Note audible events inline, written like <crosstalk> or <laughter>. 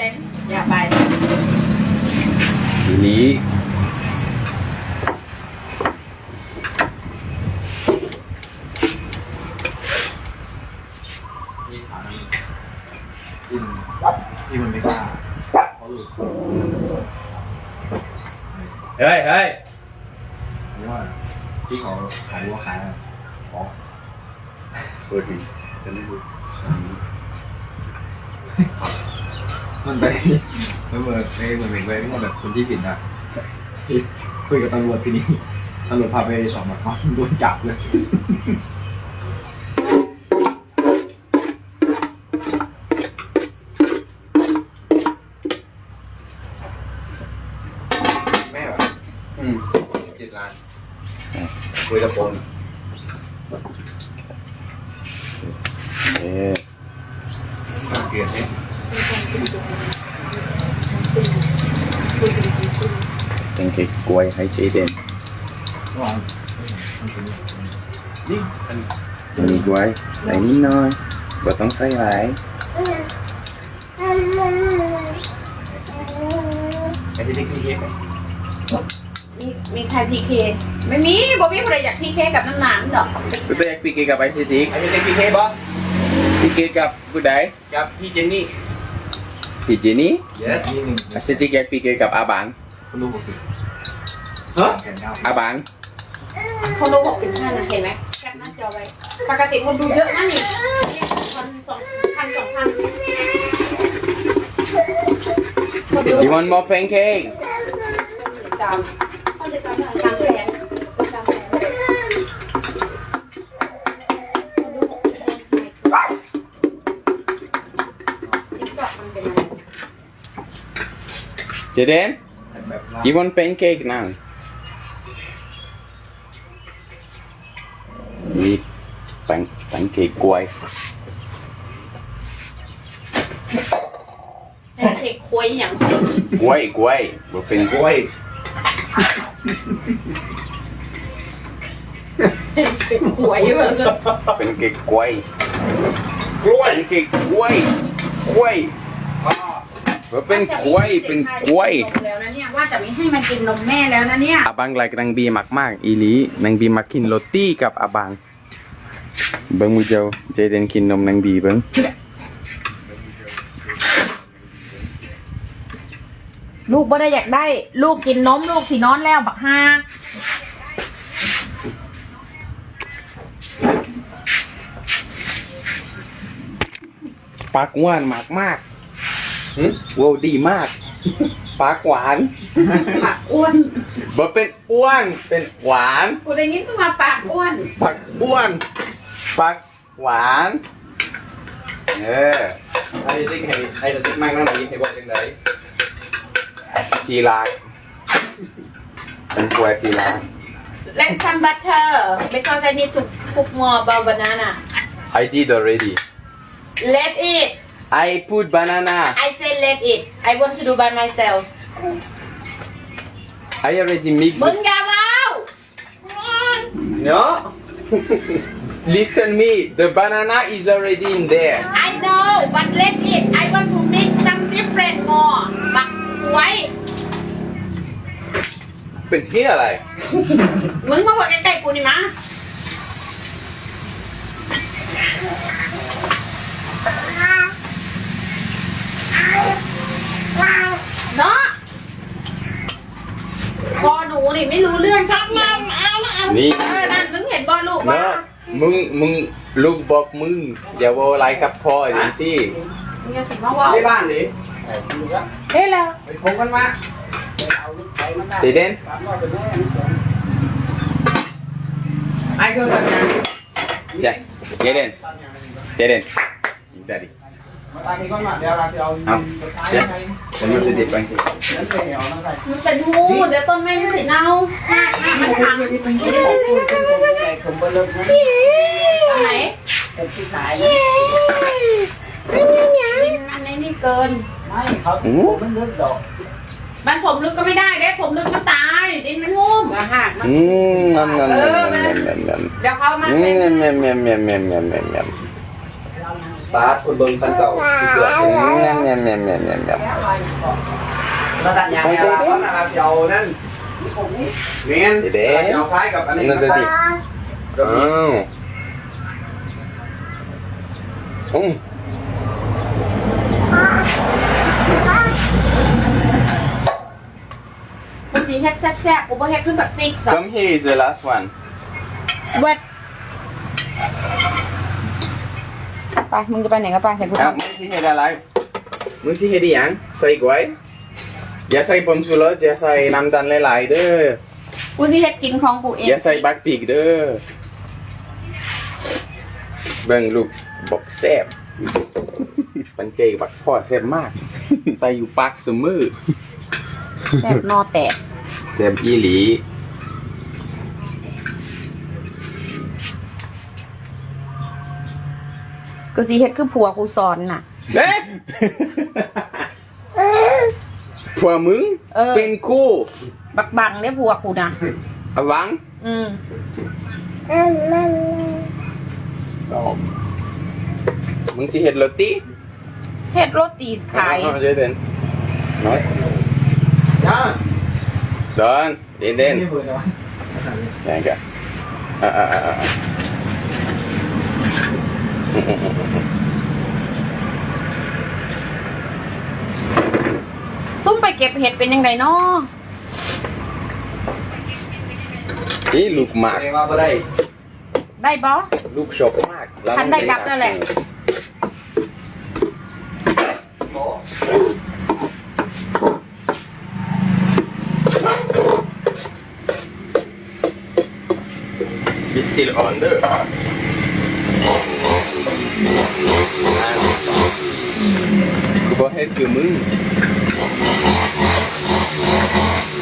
ซนอย่าไปทีนี้ที่ฐานนั้นที่มันที่มันไม่กล้าเขาหลุดเฮ้ยเฮ้ยเพราะว่าที่เขาขายวัวขายอะอ๋อเปิดดิจะได้ดู มันไปมันเหมือนไปเหมือนไปที่แบบคนที่ผิดอะที่คุยกับตำรวจทีนี้ตำรวจพาไปสอบปากคำโดนจับเลยแม่เหรออืมเจ็ดล้านคุยตะโกนเอ๊ะเกลียดไหม เป็นเค้กกล้วยให้เจเดน เมื่อวานนี่มัน มีกล้วยใส่นิดหน่อย บ่ต้องใส่หลายไอ้ที่ได้กินเค้กไหมมีมีใครพีเคไม่มีบอมี่ใครอยากพีเคกับน้ำหนามหรอกกูตัวอยากปีเกกับไอซิติกไอ้ที่ได้กินเค้กปะปีเกกับกูได้กับพี่เจนนี่พี่เจนี่เยอะนี่หนึ่งไอซิติกอยากปีเกกับอาบัง คุณลุงบอกสิฮะแขนยาวอาบังคนดูหกสิบห้านะเห็นไหมแคปหน้าจอไว้ปกติคนดูเยอะนะนี่พันสองพันสองพันคนดู you want more pancake ตามคนดูตามทางแสนก็ตามแสนคนดูหกสิบห้าติ๊กต็อกมันเป็นอะไรเจเดนแบบ You want pancake now? We pan pancake koi. แพนเค้กควยอย่าง Koi koi. We're pancake. ย แพนเค้กควยแบบ Pancake koi. กล้วย Pancake koi. Koi. เป็นเค้กกล้วยกล้วยบ่เป็นกล้วยเป็นกล้วยแล้วนะเนี่ยว่าจะไม่ให้มันกินนมแม่แล้วนะเนี่ยอาบังไลค์นางบีมากมากๆอีหลีนางบีมากินโรตีกับอาบังเบิ้งมูเจ้าเจเดนกินนมนางบีเบิ้งลูกบ่ได้อยากได้ ลูกกินนมลูกสีนอนแล้วบักฮาปากหวานมากมากๆหึ ว้าวดีมาก ปากหวานปากอ้วนบ่เป็นอ้วนเป็นหวานกูได้ยินขึ้นมาปากอ้วนปากอ้วนปากหวานเออไอ้ติ๊กให้ไอ้ติ๊กมากนั่นไหนให้บอกยังไงทีรักเป็นกล้วยทีรัก Let some butter because I need to cook more about banana I did already Let it I put banana I say let it I want to do by myself I already mixed มึงอย่าว้าว เนาะ <laughs> Listen me the banana is already in there I know but let it I want to mix some different more บักไว้ เป็นที่อะไร มึงมาบอกใกล้ๆกูนี่มา เนาะพอหนูนี่ไม่รู้เรื่องครับงามนี่ เออนั่นมึงเห็นบอลลูกว่าเนาะมึง มึง ลูกบอกมึง อย่าโวอะไรกับพ่ออย่างสิมึงอย่าสิมาว่าในบ้านเลยเฮ้ยแล้วไปพบกันมาเจเดนไอ้เครื่องตัดงานเจเจเดนเจเดนยิงได้ดิ มาตานี้ก่อนมาเดี๋ยวเราจะเอาเอาเมันจะเด็ดไปมันเป็นหูเดี๋ยวต้นไม้มันสิเน่าหน้าหน้ามันขังไหนมันในนี่เกินไม่เขาผมมันลึกดอถมลึกก็ไม่ได้เด้ผมลึกมันตายดินมันหุ้มาหักมันอืมเออำงำงำงำงำเดี๋ยวเขามาอืเป็เมงเงำเำงเงำเำงำปาดคนเบิ่งพันเก่าที่เกิดอืม แง่มแง่มแง่มแง่มแง่มแง่มแล้วตัดยางเนี่ยเพราะนะครับเจ้านั่นเมียนเด็ดเจ้าคล้ายกับอันนี้นั่นจะดิอ้าวอืมกูสีเฮ็ดแซ่บๆกูบ่เฮ็ดขึ้นแบบติ๊กกับ Come here is the last one เวทไป มึงจะไปไหนก็ไปแต่กูครับมึงสิเฮ็ดอะไร มึงสิเฮ็ดอีหยังใส่กล้วยอย่าใส่ผงชูรสอย่าใส่น้ำตาลหลายๆเด้อกูสิเฮ็ดกินของกูเองอย่าใส่บักปีกเด้อเบิ่งลูกบอกแซ่บปันเจบักพ่อแซ่บมาก ใส่อยู่ปากเสมอแซ่บนอแตกแซ่บอีหลีกูสิเฮ็ดคือผัวกูสอนน่ะ เอ๊ะผัวมึงเออ เป็นคู่บักบังเนี่ยผัวกูน่ะอะหวังอืมมึงสิเฮ็ดโรตีเฮ็ดโรตีขายเอเจเดนน้อยจ้าดอนเดนเดนนี่เบอร์นะใช่กันอ่าอ่าอ่าอ่า ซุ่มไปเก็บเห็ดเป็นยังไงเนาะนี่ลูกหมากเรียกว่าบ่ได้ได้บ่ลูกชอบมากแล้วฉันได้กลับแล้วแหละโอ้ He's still on เด้อกูบอกให้คือมึง Yes, yes, yes, yes.